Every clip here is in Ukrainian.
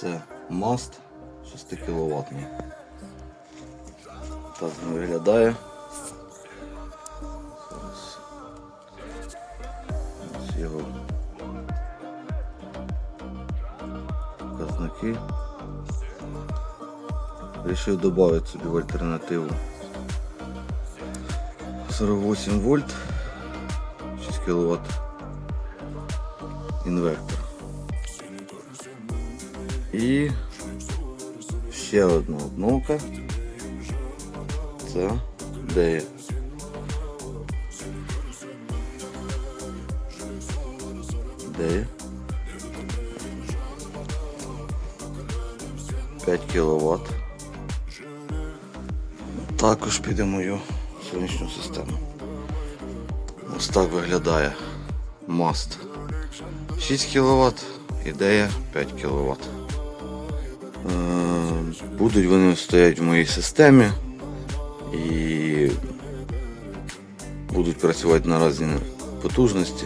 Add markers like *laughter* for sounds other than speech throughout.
Це маст 6 кВт. Так він виглядає. Зараз. Ось його показники. Рішив додати собі в альтернативу 48 вольт, 6 кВт інвертор. І ще одна обновка. Це де де 5 кВт. Також піде мою сонячну систему. Ось так виглядає маст. 6 кВт, ідея 5 кВт. Е, Будуть вони стоять в моїй системі і будуть працювати на різні потужності.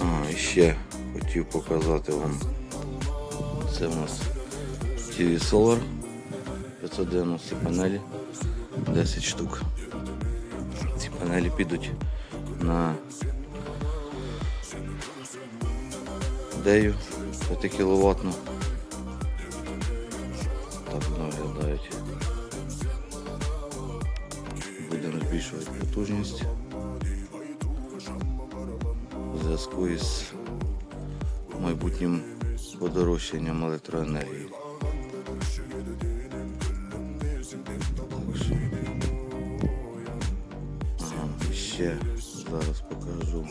А, і ще хотів показати вам. Це у нас TV Solar 590 панелі 10 штук. Ці панелі підуть на дею 5 кВт. Збільшувати потужність в зв'язку із майбутнім подорожчанням електроенергії. Ага, ще зараз покажу.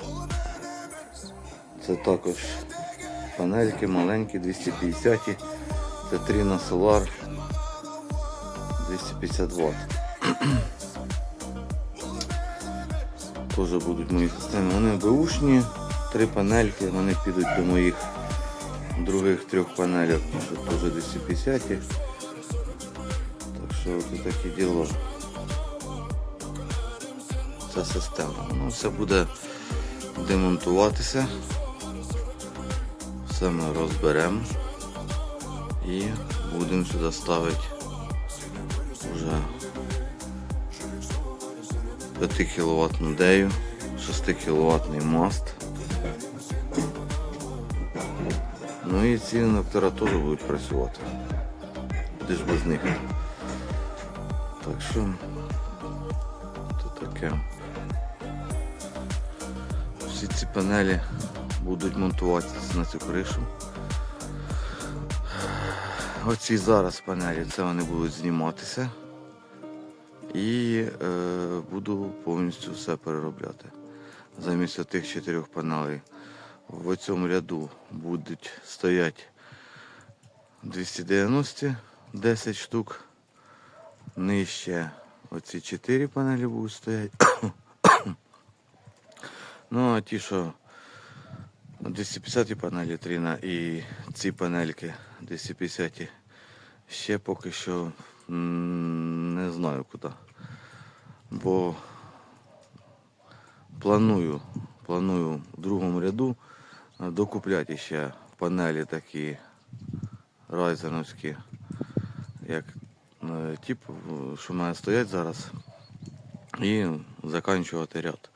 Це також панельки маленькі, 250 це Trina Solar 250 Вт. Теж будуть мої системи. Вони беушні, три панельки, вони підуть до моїх других трьох панелек, що теж 250. Так що це такі діло. Ця система. Ну, все буде демонтуватися. Все ми розберемо і будемо сюди ставити вже 5 кВт дею, 6 кВт маст. Ну і ці інвертора теж будуть працювати. Де ж без них. Так що то таке. Всі ці панелі будуть монтуватися на цю кришу. Оці зараз панелі, це вони будуть зніматися. І е, буду повністю все переробляти. Замість тих чотирьох панелей в цьому ряду будуть стояти 290 10 штук. Нижче оці 4 панелі будуть стояти. *coughs* ну а ті, що 250 панелі Тріна і ці панельки 250 ще поки що не знаю куди. Бо планую, планую в другому ряду е, докупляти ще панелі такі райзеновські, як е, ті, що мене стоять зараз, і закінчувати ряд.